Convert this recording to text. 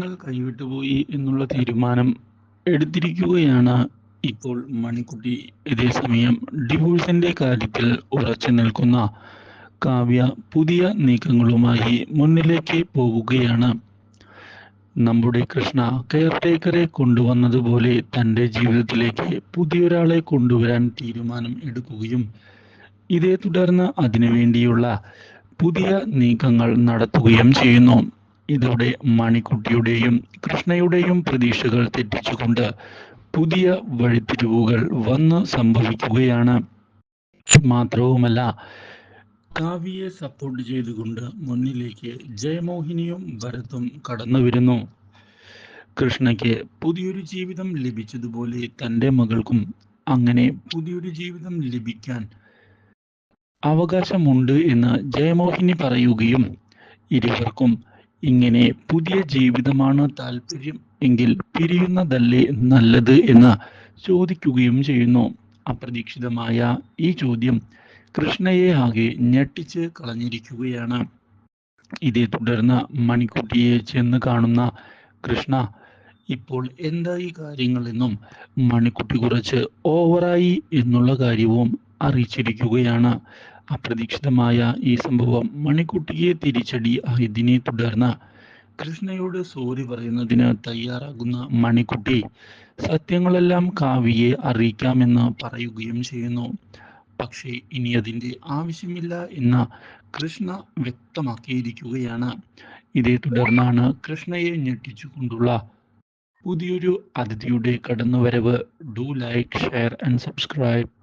നിങ്ങൾ കൈവിട്ടുപോയി എന്നുള്ള തീരുമാനം എടുത്തിരിക്കുകയാണ് ഇപ്പോൾ മണിക്കുട്ടി. ഇതേസമയം ഡിവോഴ്സിന്റെ കാര്യത്തിൽ ഉറച്ചു നിൽക്കുന്ന കാവ്യ പുതിയ നീക്കങ്ങളുമായി മുന്നിലേക്ക് പോവുകയാണ്. നമ്മുടെ കൃഷ്ണ കെയർടേക്കറെ കൊണ്ടുവന്നതുപോലെ തന്റെ ജീവിതത്തിലേക്ക് പുതിയൊരാളെ കൊണ്ടുവരാൻ തീരുമാനം എടുക്കുകയും ഇതേ തുടർന്ന് അതിനുവേണ്ടിയുള്ള പുതിയ നീക്കങ്ങൾ നടത്തുകയും ചെയ്യുന്നു. ഇതോടെ മണിക്കുട്ടിയുടെയും കൃഷ്ണയുടെയും പ്രതീക്ഷകൾ തെറ്റിച്ചുകൊണ്ട് പുതിയ വഴിത്തിരിവുകൾ വന്ന് സംഭവിക്കുകയാണ്. മാത്രവുമല്ല കാവ്യയെ സപ്പോർട്ട് ചെയ്തുകൊണ്ട് മുന്നിലേക്ക് ജയമോഹിനിയും ഭരതും കടന്നു വരുന്നു. കൃഷ്ണയ്ക്ക് പുതിയൊരു ജീവിതം ലഭിച്ചതുപോലെ തന്റെ മകൾക്കും അങ്ങനെ പുതിയൊരു ജീവിതം ലഭിക്കാൻ അവകാശമുണ്ട് എന്ന് ജയമോഹിനി പറയുകയും ഇരുവർക്കും ഇങ്ങനെ പുതിയ ജീവിതമാണ് താല്പര്യം എങ്കിൽ പിരിയുന്നതല്ലേ നല്ലത് എന്ന് ചോദിക്കുകയും ചെയ്യുന്നു. അപ്രതീക്ഷിതമായ ഈ ചോദ്യം കൃഷ്ണയെ ആകെ ഞെട്ടിച്ച് കളഞ്ഞിരിക്കുകയാണ്. ഇതേ തുടർന്ന് മണിക്കുട്ടിയെ ചെന്ന് കാണുന്ന കൃഷ്ണ ഇപ്പോൾ എന്തായി കാര്യങ്ങളെന്നും മണിക്കുട്ടി കുറച്ച് ഓവറായി എന്നുള്ള കാര്യവും അറിയിച്ചിരിക്കുകയാണ്. അപ്രതീക്ഷിതമായ ഈ സംഭവം മണിക്കുട്ടിയെ തിരിച്ചടി ആയതിനെ തുടർന്ന് കൃഷ്ണയോട് സോറി പറയുന്നതിന് തയ്യാറാകുന്ന മണിക്കുട്ടി സത്യങ്ങളെല്ലാം കാവ്യയെ അറിയിക്കാമെന്ന് പറയുകയും ചെയ്യുന്നു. പക്ഷേ ഇനി അതിന്റെ ആവശ്യമില്ല എന്ന് കൃഷ്ണ വ്യക്തമാക്കിയിരിക്കുകയാണ്. ഇതേ തുടർന്നാണ് കൃഷ്ണയെ ഞെട്ടിച്ചുകൊണ്ടുള്ള പുതിയൊരു അതിഥിയുടെ കടന്നുവരവ്. Do like share and subscribe.